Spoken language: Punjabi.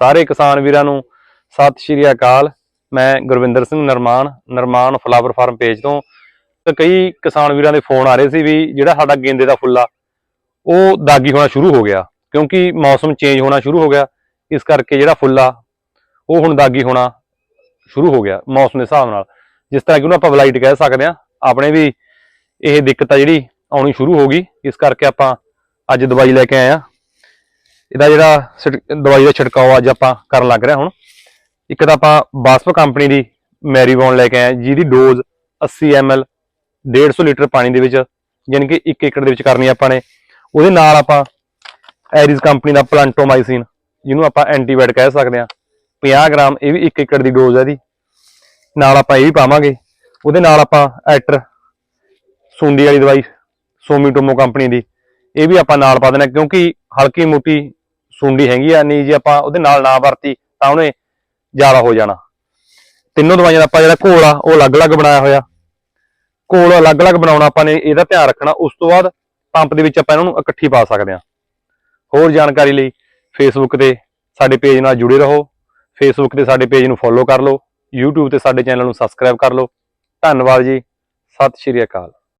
ਸਾਰੇ ਕਿਸਾਨ ਵੀਰਾਂ ਨੂੰ ਸਤਿ ਸ਼੍ਰੀ ਅਕਾਲ। ਮੈਂ Gurvinder Singh Narman Narman flower farm page ਤੋਂ। ਕਈ ਕਿਸਾਨ ਵੀਰਾਂ ਦੇ ਫੋਨ ਆ ਰਹੇ ਸੀ ਵੀ ਜਿਹੜਾ ਸਾਡਾ ਗੇਂਦੇ ਦਾ ਫੁੱਲ ਆ ਉਹ ਦਾਗੀ ਹੋਣਾ ਸ਼ੁਰੂ ਹੋ ਗਿਆ, ਕਿਉਂਕਿ ਮੌਸਮ ਚੇਂਜ ਹੋਣਾ ਸ਼ੁਰੂ ਹੋ ਗਿਆ। ਇਸ ਕਰਕੇ ਜਿਹੜਾ ਫੁੱਲ ਆ ਉਹ ਹੁਣ ਦਾਗੀ ਹੋਣਾ ਸ਼ੁਰੂ ਹੋ ਗਿਆ, ਮੌਸਮ ਦੇ ਹਿਸਾਬ ਨਾਲ। ਜਿਸ ਤਰ੍ਹਾਂ ਕਿ ਉਹਨੂੰ ਆਪਾਂ ਬਲਾਈਟ ਕਹਿ ਸਕਦੇ ਆ ਆਪਣੇ ਵੀ ਇਹ ਦਿੱਕਤ ਆ ਜਿਹੜੀ, ਆਉਣੀ ਸ਼ੁਰੂ ਹੋ ਗਈ। ਇਸ ਕਰਕੇ ਆਪਾਂ ਅੱਜ ਦਵਾਈ ਲੈ ਕੇ ਆਏ ਆ ਇਹਦਾ ਜਿਹੜਾ ਛਿੜ- ਦਵਾਈ ਦਾ ਛਿੜਕਾਅ ਅੱਜ ਆਪਾਂ ਕਰਨ ਲੱਗ ਰਹੇ ਹਾਂ ਹੁਣ। ਇੱਕ ਤਾਂ ਆਪਾਂ ਬਾਸਪ ਕੰਪਨੀ ਦੀ ਮੈਰੀਬੌਨ ਲੈ ਕੇ ਆਏ ਜਿਹਦੀ ਡੋਜ਼ 80 ml 150 ਲੀਟਰ ਪਾਣੀ ਦੇ ਵਿੱਚ ਯਾਨੀ ਕਿ 1 ਏਕੜ ਦੇ ਵਿੱਚ ਕਰਨੀ ਆਪਾਂ ਨੇ। ਉਹਦੇ ਨਾਲ ਆਪਾਂ ਐਰੀਜ਼ ਕੰਪਨੀ ਦਾ ਪਲਾਂਟੋਮਾਈਸਿਨ, ਜਿਹਨੂੰ ਆਪਾਂ ਐਂਟੀਬਾਇਓਟਿਕ ਕਹਿ ਸਕਦੇ ਆ 50 ਗ੍ਰਾਮ, ਇਹ ਵੀ 1 ਏਕੜ ਦੀ ਡੋਜ਼ ਹੈ ਇਹਦੀ। ਨਾਲ ਆਪਾਂ ਇਹ ਵੀ ਪਾਵਾਂਗੇ। ਉਹਦੇ ਨਾਲ ਆਪਾਂ ਐਟਰ, ਸੁੰਡੀ ਵਾਲੀ ਦਵਾਈ ਸੋਮੀਟੋਮੋ ਕੰਪਨੀ ਦੀ, ਇਹ ਵੀ ਆਪਾਂ ਨਾਲ ਪਾ ਦੇਣਾ, ਕਿਉਂਕਿ ਹਲਕੀ ਮੋਟੀ ਸੁੰਡੀ ਹੈਗੀ ਆ, ਨਹੀਂ ਜੇ ਆਪਾਂ ਉਹਦੇ ਨਾਲ ਨਾ ਵਰਤੀ ਤਾਂ ਉਹਨੇ ਜ਼ਿਆਦਾ ਹੋ ਜਾਣਾ। ਤਿੰਨੋਂ ਦਵਾਈਆਂ ਦਾ ਆਪਾਂ ਜਿਹੜਾ ਘੋਲ ਆ, ਉਹ ਅਲੱਗ-ਅਲੱਗ ਬਣਾਇਆ ਹੋਇਆ। ਘੋਲ ਅਲੱਗ-ਅਲੱਗ ਬਣਾਉਣਾ ਆਪਾਂ ਨੇ, ਇਹਦਾ ਧਿਆਨ ਰੱਖਣਾ। ਉਸ ਤੋਂ ਬਾਅਦ ਪੰਪ ਦੇ ਵਿੱਚ ਆਪਾਂ ਇਹਨਾਂ ਨੂੰ ਇਕੱਠੀ ਪਾ ਸਕਦੇ ਹਾਂ। ਹੋਰ ਜਾਣਕਾਰੀ ਲਈ ਫੇਸਬੁੱਕ ਤੇ ਸਾਡੇ ਪੇਜ ਨਾਲ ਜੁੜੇ ਰਹੋ। ਫੇਸਬੁੱਕ ਤੇ ਸਾਡੇ ਪੇਜ ਨੂੰ ਫੋਲੋ ਕਰ ਲਓ। YouTube ਤੇ ਸਾਡੇ ਚੈਨਲ ਨੂੰ ਸਬਸਕ੍ਰਾਈਬ ਕਰ ਲਓ। ਧੰਨਵਾਦ ਜੀ। ਸਤਿ ਸ਼੍ਰੀ ਅਕਾਲ।